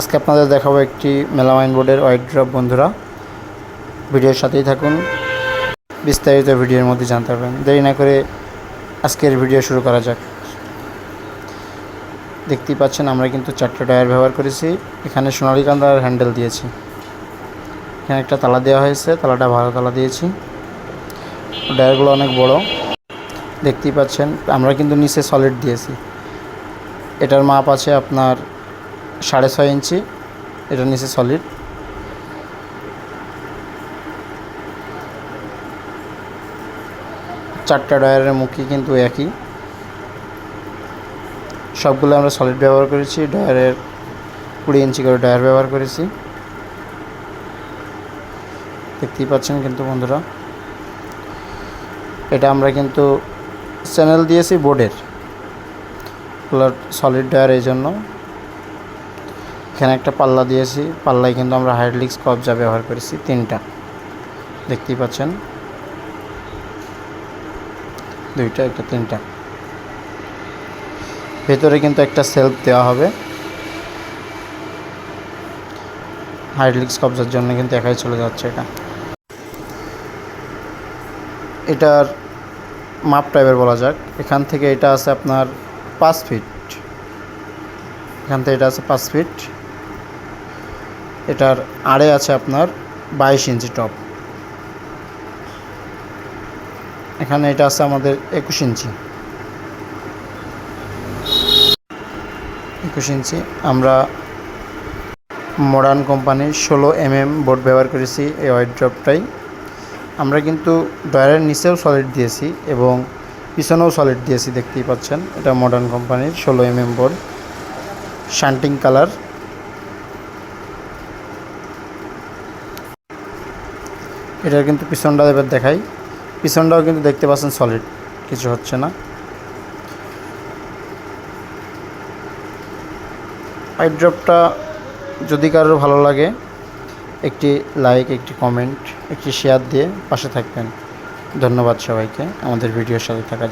আজকে আপনাদের দেখাবো একটি মেলামাইন বোর্ডের ওয়াইড ড্রপ বন্ধুরা। ভিডিওর সাথেই থাকুন। বিস্তারিত ভিডিওর মধ্যে জানতে পারবেন। দেরি না করে আজকের ভিডিও শুরু করা যাক। দেখতেই পাচ্ছেন, আমরা কিন্তু চারটে টায়ার ব্যবহার করেছি। এখানে সোনালি কান্দার হ্যান্ডেল দিয়েছি। এখানে একটা তালা দেওয়া হয়েছে। তালাটা ভালো তালা দিয়েছি। টায়ারগুলো অনেক বড়। দেখতেই পাচ্ছেন, আমরা কিন্তু নিচে সলিড দিয়েছি। এটার মাপ আছে আপনার সাড়ে ছয় ইঞ্চি, এটা নিচে সলিড চারটা ডয়ারের মুখই কিন্তু একই। সবগুলো আমরা সলিড ব্যবহার করেছি ডয়ারের কুড়ি ইঞ্চি করে ডয়ার ব্যবহার করেছি। দেখতেই পাচ্ছেন কিন্তু বন্ধুরা, এটা আমরা কিন্তু চ্যানেল দিয়েছি বোর্ডের সলিড ডয়ার এই জন্য। এখানে একটা পাল্লা দিয়েছি, পাল্লায় কিন্তু আমরা হাইড্রোলিক্স কবজা ব্যবহার করেছি, তিনটা। দেখতেই পাচ্ছেন? দুইটা, একটা, তিনটা। ভেতরে কিন্তু একটা সেলফ দেওয়া হবে। হাইড্রোলিক্স কবজার জন্য কিন্তু একাই চলে যাচ্ছে এটা। এটার মাপ টাইপের বলা যাক। এখান থেকে এটা আছে আপনার পাঁচ ফিট এখান থেকে এটা আছে পাঁচ ফিট এটার আড়ে আছে আপনার বাইশ ইঞ্চি টপ। এখানে এটা আছে আমাদের একুশ ইঞ্চি। একুশ ইঞ্চি। আমরা মডার্ন কোম্পানির ষোলো এম এম বোর্ড ব্যবহার করেছি এই ওয়াইড ড্রপটাই আমরা কিন্তু ডয়ারের নিচেও সলিড দিয়েছি এবং পিছনেও সলিড দিয়েছি, দেখতেই পাচ্ছেন। এটা মডার্ন কোম্পানির ষোলো M M board. Shunting colour এটার কিন্তু পিছনটা এবার দেখাই। পিছনটাও কিন্তু দেখতে পাচ্ছেন সলিড কিছু হচ্ছে না। ড্রপটা যদি কারোর ভালো লাগে, একটি লাইক একটি কমেন্ট একটি শেয়ার দিয়ে পাশে থাকবেন। ধন্যবাদ সবাইকে, আমাদের ভিডিওর সাথে থাকার।